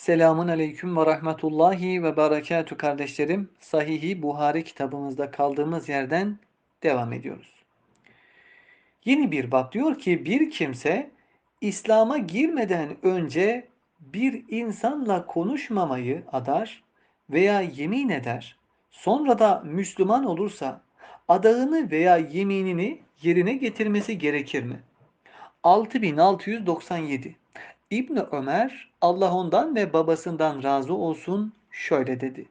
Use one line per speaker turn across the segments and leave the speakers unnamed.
Selamun Aleyküm ve Rahmetullahi ve Berekatü kardeşlerim. Sahihi Buhari kitabımızda kaldığımız yerden devam ediyoruz. Yeni bir bab diyor ki bir kimse İslam'a girmeden önce bir insanla konuşmamayı adar veya yemin eder. Sonra da Müslüman olursa adağını veya yeminini yerine getirmesi gerekir mi? 6697 İbni Ömer Allah ondan ve babasından razı olsun şöyle dedi.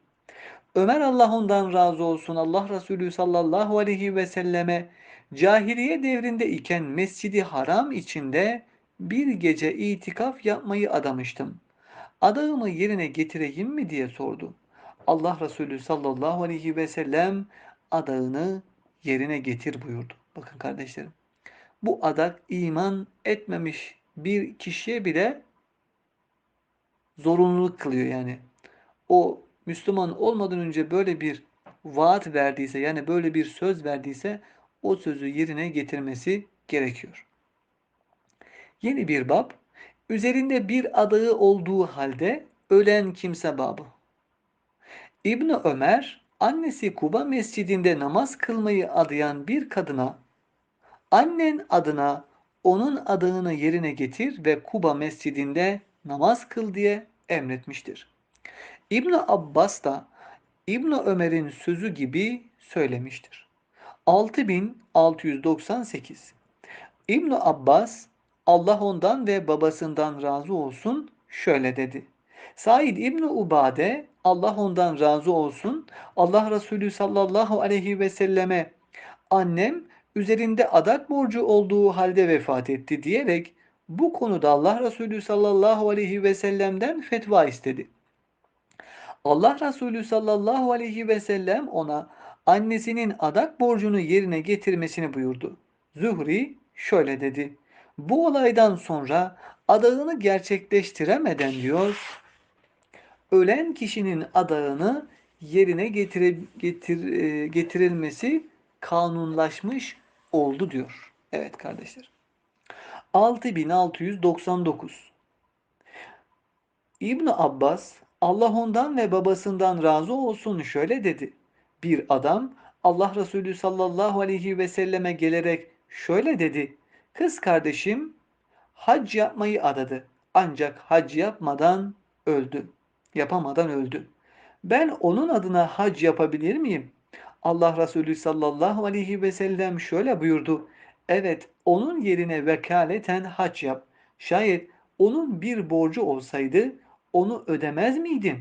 Ömer Allah ondan razı olsun Allah Resulü sallallahu aleyhi ve selleme cahiliye devrinde iken Mescidi Haram içinde bir gece itikaf yapmayı adamıştım. Adağımı yerine getireyim mi diye sordu. Allah Resulü sallallahu aleyhi ve sellem adağını yerine getir buyurdu. Bakın kardeşlerim. Bu adak iman etmemiş bir kişiye bile zorunluluk kılıyor yani. O Müslüman olmadan önce böyle bir vaat verdiyse yani böyle bir söz verdiyse o sözü yerine getirmesi gerekiyor. Yeni bir bab. Üzerinde bir adağı olduğu halde ölen kimse babı. İbni Ömer annesi Kuba mescidinde namaz kılmayı adayan bir kadına annen adına onun adını yerine getir ve Kuba mescidinde namaz kıl diye emretmiştir. İbn Abbas da İbn Ömer'in sözü gibi söylemiştir. 6698 İbn Abbas Allah ondan ve babasından razı olsun şöyle dedi. Said İbn Ubade Allah ondan razı olsun Allah Resulü sallallahu aleyhi ve selleme annem üzerinde adak borcu olduğu halde vefat etti diyerek bu konuda Allah Resulü sallallahu aleyhi ve sellem'den fetva istedi. Allah Resulü sallallahu aleyhi ve sellem ona annesinin adak borcunu yerine getirmesini buyurdu. Zuhri şöyle dedi. Bu olaydan sonra adağını gerçekleştiremeden diyor, ölen kişinin adağını yerine getire, getir, e, getirilmesi kanunlaşmış oldu diyor. Evet kardeşler. 6699 İbn Abbas Allah ondan ve babasından razı olsun şöyle dedi. Bir adam Allah Resulü sallallahu aleyhi ve selleme gelerek şöyle dedi. Kız kardeşim hac yapmayı adadı. Ancak hac yapmadan öldü. Yapamadan öldü. Ben onun adına hac yapabilir miyim? Allah Resulü sallallahu aleyhi ve sellem şöyle buyurdu. Evet onun yerine vekaleten hac yap. Şayet onun bir borcu olsaydı onu ödemez miydin?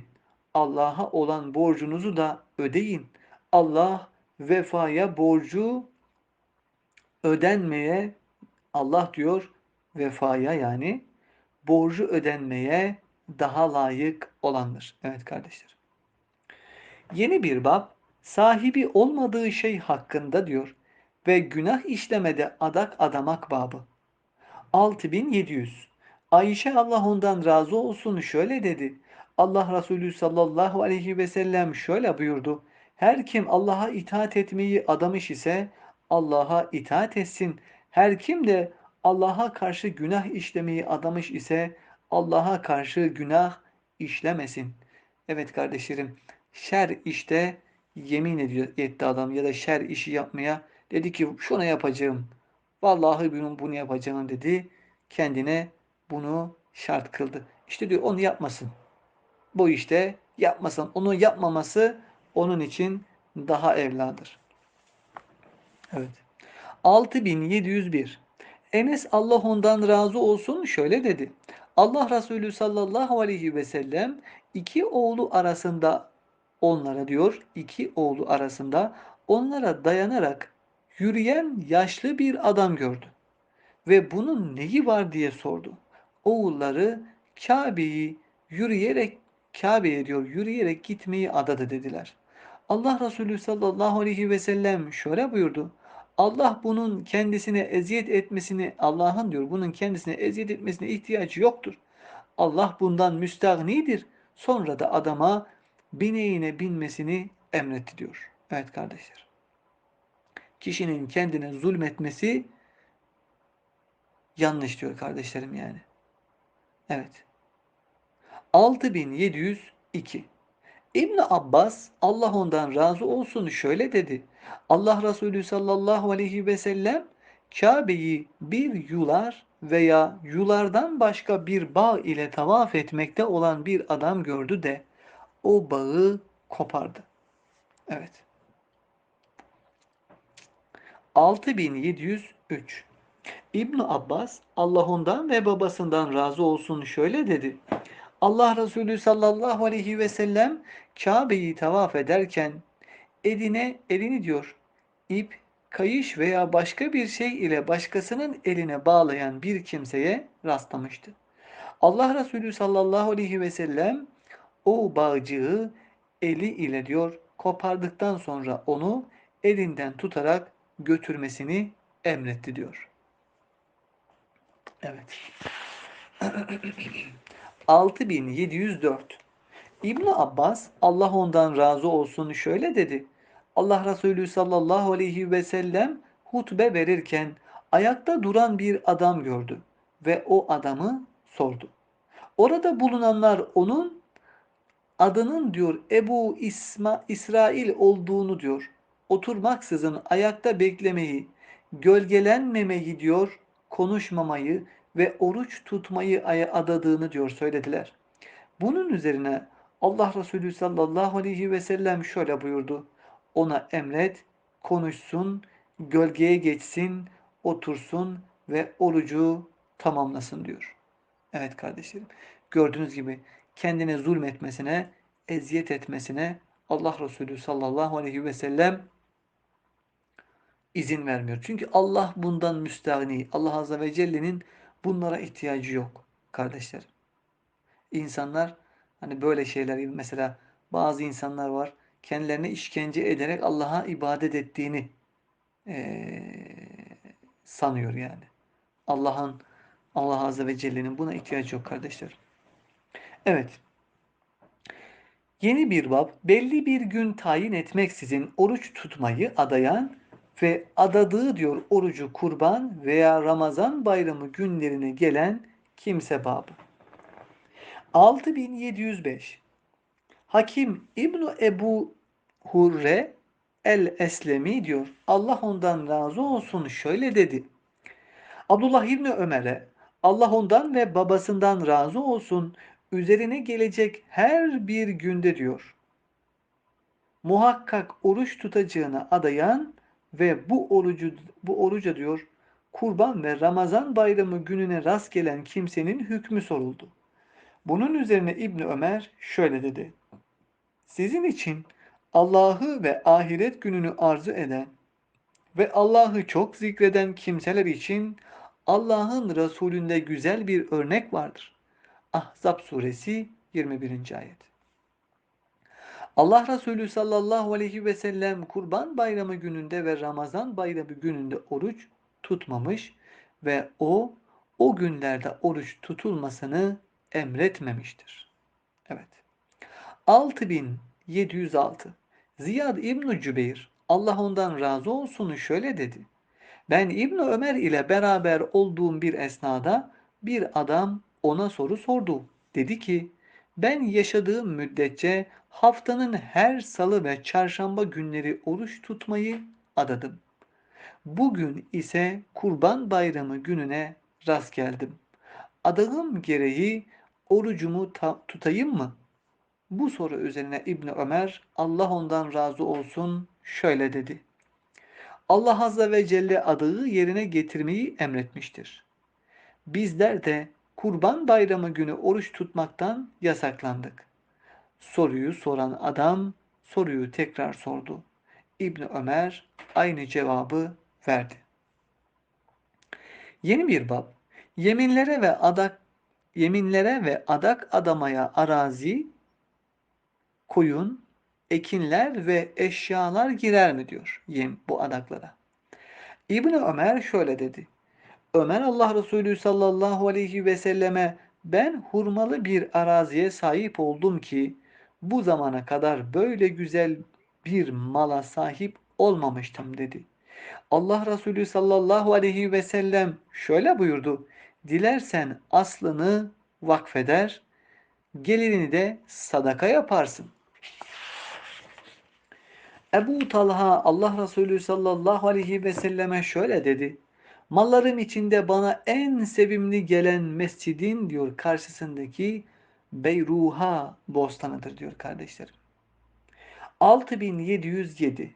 Allah'a olan borcunuzu da ödeyin. Allah vefaya borcu ödenmeye Allah diyor vefaya yani borcu ödenmeye daha layık olandır. Evet kardeşler. Yeni bir bab sahibi olmadığı şey hakkında diyor ve günah işlemede adak adamak babı. 6700 Ayşe Allah ondan razı olsun şöyle dedi. Allah Resulü sallallahu aleyhi ve sellem şöyle buyurdu. Her kim Allah'a itaat etmeyi adamış ise Allah'a itaat etsin. Her kim de Allah'a karşı günah işlemeyi adamış ise Allah'a karşı günah işlemesin. Evet kardeşlerim, şer işte yemin ediyor etti adam ya da şer işi yapmaya dedi ki şunu yapacağım. Vallahi bunu, bunu yapacağım dedi. Kendine bunu şart kıldı. İşte diyor onu yapmasın. Bu işte yapmasın. Onu yapmaması onun için daha evladır. Evet. 6701 Enes Allah ondan razı olsun şöyle dedi. Allah Resulü sallallahu aleyhi ve sellem iki oğlu arasında onlara diyor iki oğlu arasında onlara dayanarak yürüyen yaşlı bir adam gördü. Ve bunun neyi var diye sordu. Oğulları Kabe'yi yürüyerek Kabe'ye diyor yürüyerek gitmeyi adadı dediler. Allah Resulü sallallahu aleyhi ve sellem şöyle buyurdu. Allah bunun kendisine eziyet etmesini Allah'ın diyor bunun kendisine eziyet etmesine ihtiyacı yoktur. Allah bundan müstahnidir. Sonra da adama bineğine binmesini emretti diyor. Evet kardeşler. Kişinin kendine zulmetmesi yanlış diyor kardeşlerim yani. Evet. 6702 İbn Abbas Allah ondan razı olsun şöyle dedi. Allah Resulü sallallahu aleyhi ve sellem Kabe'yi bir yular veya yulardan başka bir bağ ile tavaf etmekte olan bir adam gördü de o bağı kopardı. Evet. 6703 İbn Abbas Allah ondan ve babasından razı olsun şöyle dedi. Allah Resulü sallallahu aleyhi ve sellem Kabe'yi tavaf ederken eline elini diyor ip, kayış veya başka bir şey ile başkasının eline bağlayan bir kimseye rastlamıştı. Allah Resulü sallallahu aleyhi ve sellem o bağcığı eli ile diyor kopardıktan sonra onu elinden tutarak götürmesini emretti diyor. Evet. 6704 İbn Abbas Allah ondan razı olsun şöyle dedi. Allah Resulü sallallahu aleyhi ve sellem hutbe verirken ayakta duran bir adam gördü ve o adamı sordu. Orada bulunanlar onun adının diyor Ebu İsma İsrail olduğunu diyor. Oturmaksızın ayakta beklemeyi, gölgelenmemeyi diyor, konuşmamayı ve oruç tutmayı adadığını diyor söylediler. Bunun üzerine Allah Resulü sallallahu aleyhi ve sellem şöyle buyurdu. Ona emret, konuşsun, gölgeye geçsin, otursun ve orucu tamamlasın diyor. Evet kardeşlerim. Gördüğünüz gibi kendine zulmetmesine, eziyet etmesine Allah Resulü sallallahu aleyhi ve sellem izin vermiyor. Çünkü Allah bundan müstahni. Allah Azze ve Celle'nin bunlara ihtiyacı yok kardeşler. İnsanlar hani böyle şeyler mesela bazı insanlar var kendilerine işkence ederek Allah'a ibadet ettiğini ee, sanıyor yani. Allah'ın Allah Azze ve Celle'nin buna ihtiyacı yok kardeşler. Evet. Yeni bir bab belli bir gün tayin etmeksizin oruç tutmayı adayan ve adadığı diyor orucu kurban veya Ramazan bayramı günlerine gelen kimse babı. 6705 Hakim İbnu Ebu Hurre el-Eslemi diyor. Allah ondan razı olsun şöyle dedi. Abdullah İbni Ömer'e Allah ondan ve babasından razı olsun üzerine gelecek her bir günde diyor. Muhakkak oruç tutacağına adayan ve bu orucu bu oruca diyor kurban ve Ramazan bayramı gününe rast gelen kimsenin hükmü soruldu. Bunun üzerine İbni Ömer şöyle dedi. Sizin için Allah'ı ve ahiret gününü arzu eden ve Allah'ı çok zikreden kimseler için Allah'ın Resulünde güzel bir örnek vardır. Ahzab suresi 21. ayet. Allah Resulü sallallahu aleyhi ve sellem kurban bayramı gününde ve Ramazan bayramı gününde oruç tutmamış ve o o günlerde oruç tutulmasını emretmemiştir. Evet. 6706 Ziyad İbn Cübeyr Allah ondan razı olsun şöyle dedi. Ben İbn Ömer ile beraber olduğum bir esnada bir adam ona soru sordu. Dedi ki ben yaşadığım müddetçe haftanın her salı ve çarşamba günleri oruç tutmayı adadım. Bugün ise kurban bayramı gününe rast geldim. Adağım gereği orucumu tutayım mı? Bu soru üzerine İbni Ömer Allah ondan razı olsun şöyle dedi. Allah Azze ve Celle adığı yerine getirmeyi emretmiştir. Bizler de Kurban Bayramı günü oruç tutmaktan yasaklandık. Soruyu soran adam soruyu tekrar sordu. İbni Ömer aynı cevabı verdi. Yeni bir bab. Yeminlere ve adak yeminlere ve adak adamaya arazi, koyun, ekinler ve eşyalar girer mi diyor yem bu adaklara. İbni Ömer şöyle dedi. Ömer Allah Resulü sallallahu aleyhi ve selleme ben hurmalı bir araziye sahip oldum ki bu zamana kadar böyle güzel bir mala sahip olmamıştım dedi. Allah Resulü sallallahu aleyhi ve sellem şöyle buyurdu. Dilersen aslını vakfeder, Gelirini de sadaka yaparsın. Ebu Talha Allah Resulü sallallahu aleyhi ve selleme şöyle dedi. Mallarım içinde bana en sevimli gelen mescidin diyor karşısındaki Beyruha bostanıdır diyor kardeşlerim. 6707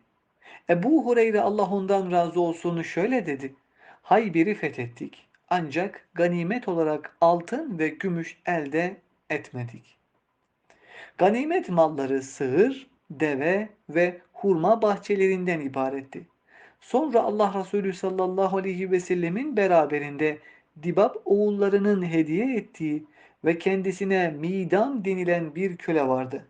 Ebu Hureyre Allah ondan razı olsun şöyle dedi. Hayber'i fethettik. Ancak ganimet olarak altın ve gümüş elde etmedik. Ganimet malları sığır, deve ve hurma bahçelerinden ibaretti. Sonra Allah Resulü sallallahu aleyhi ve sellemin beraberinde Dibab oğullarının hediye ettiği ve kendisine Midam denilen bir köle vardı.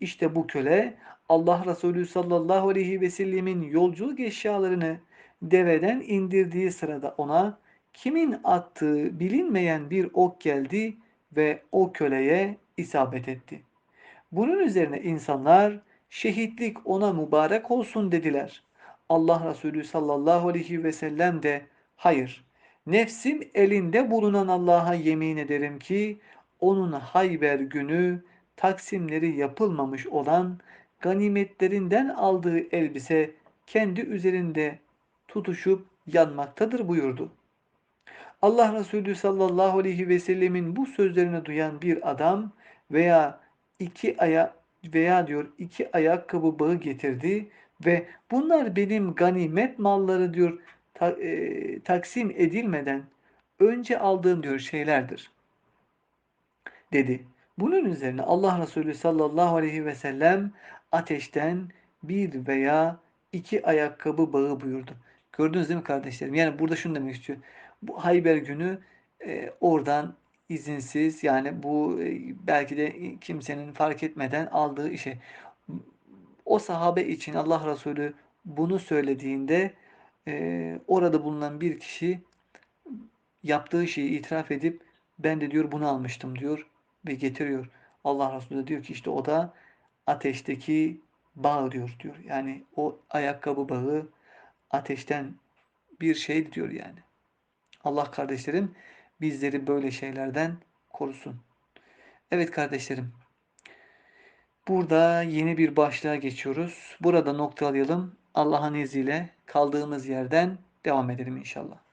İşte bu köle Allah Resulü sallallahu aleyhi ve sellemin yolculuk eşyalarını deveden indirdiği sırada ona kimin attığı bilinmeyen bir ok geldi ve o köleye isabet etti. Bunun üzerine insanlar şehitlik ona mübarek olsun dediler. Allah Resulü sallallahu aleyhi ve sellem de hayır nefsim elinde bulunan Allah'a yemin ederim ki onun Hayber günü taksimleri yapılmamış olan ganimetlerinden aldığı elbise kendi üzerinde tutuşup yanmaktadır buyurdu. Allah Resulü sallallahu aleyhi ve sellemin bu sözlerini duyan bir adam veya iki aya veya diyor iki ayakkabı bağı getirdi ve bunlar benim ganimet malları diyor ta, e, taksim edilmeden önce aldığım diyor şeylerdir dedi. Bunun üzerine Allah Resulü sallallahu aleyhi ve sellem ateşten bir veya iki ayakkabı bağı buyurdu. Gördünüz değil mi kardeşlerim? Yani burada şunu demek istiyor. Bu Hayber günü e, oradan izinsiz yani bu e, belki de kimsenin fark etmeden aldığı işe o sahabe için Allah Resulü bunu söylediğinde e, orada bulunan bir kişi yaptığı şeyi itiraf edip ben de diyor bunu almıştım diyor ve getiriyor. Allah Resulü de diyor ki işte o da ateşteki bağ diyor diyor. Yani o ayakkabı bağı ateşten bir şey diyor yani. Allah kardeşlerim bizleri böyle şeylerden korusun. Evet kardeşlerim. Burada yeni bir başlığa geçiyoruz. Burada noktalayalım. Allah'ın izniyle kaldığımız yerden devam edelim inşallah.